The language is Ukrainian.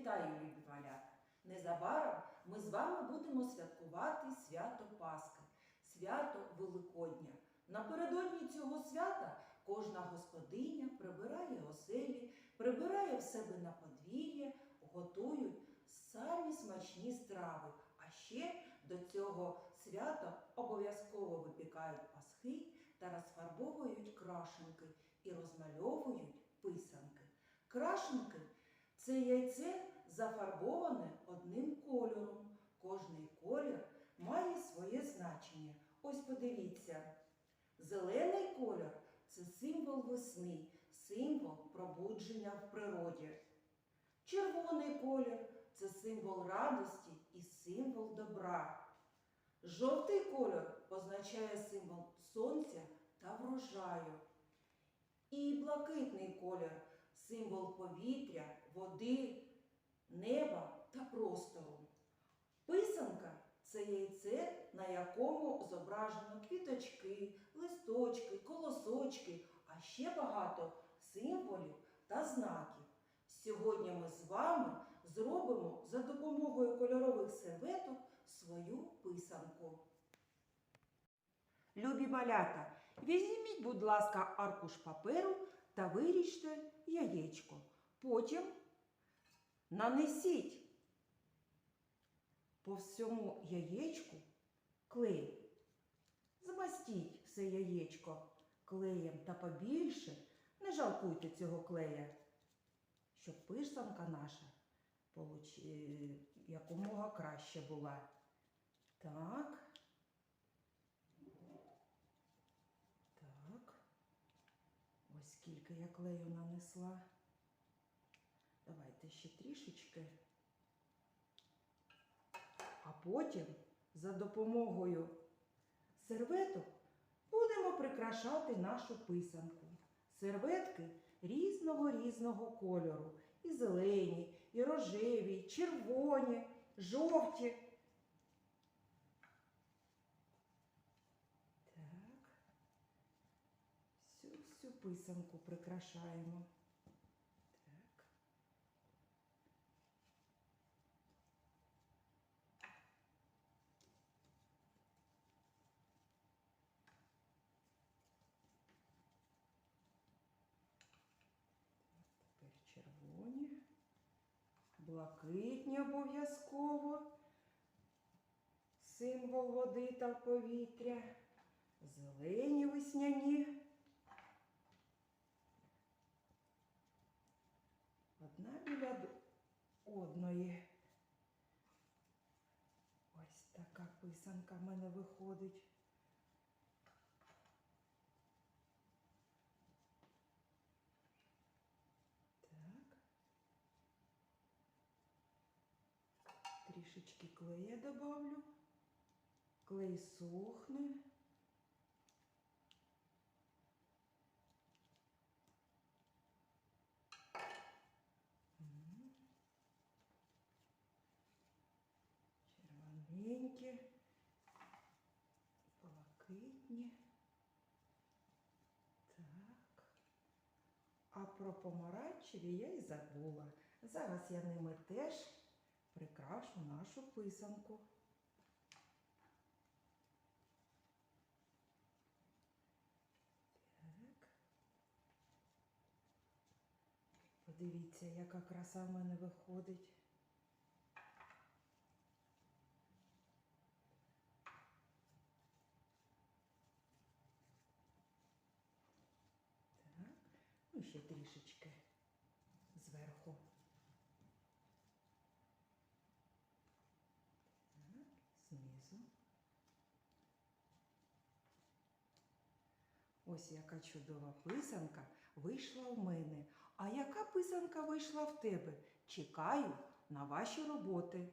Вітаю, любі малята! Незабаром ми з вами будемо святкувати свято Пасхи, свято Великодня. Напередодні цього свята кожна господиня прибирає оселі, прибирає в себе на подвір'я, готують самі смачні страви. А ще до цього свята обов'язково випікають пасхи та розфарбовують крашенки і розмальовують писанки. Крашенки це яйце зафарбоване одним кольором. Кожний колір має своє значення. Ось подивіться. Зелений колір це символ весни, символ пробудження в природі. Червоний колір це символ радості і символ добра. Жовтий колір позначає символ сонця та врожаю. І блакитний колір символ повітря, води, неба та простору. Писанка це яйце, на якому зображено квіточки, листочки, колосочки, а ще багато символів та знаків. Сьогодні ми з вами зробимо за допомогою кольорових серветок свою писанку. Любі малята, візьміть, будь ласка, аркуш паперу та виріжте яєчко. Потім нанесіть по всьому яєчку клей. Змастіть все яєчко клеєм та побільше. Не жалкуйте цього клея, щоб писанка наша е, якомога краще була. Так. Так. Ось скільки я клею нанесла. Давайте ще трішечки. А потім за допомогою серветок будемо прикрашати нашу писанку. Серветки різного різного кольору. І зелені, і рожеві, і червоні, жовті. Так. Всю писанку прикрашаємо. Так. Тепер червоні, блакитні обов'язково, символ води та повітря, зелені весняні. Одна біля д- одної. Ось така писанка в мене виходить. Так. Трішечки клея добавлю. Клей сохне. Червоненькі, блакитні. Так. А про помаранчеві я й забула. Зараз я ними теж прикрашу нашу писанку. Так. Подивіться, яка краса в мене виходить. Так, ну ще трішечки зверху. Так, знизу. Ось яка чудова писанка вийшла в мене. А яка писанка вийшла в тебе? Чекаю на ваші роботи.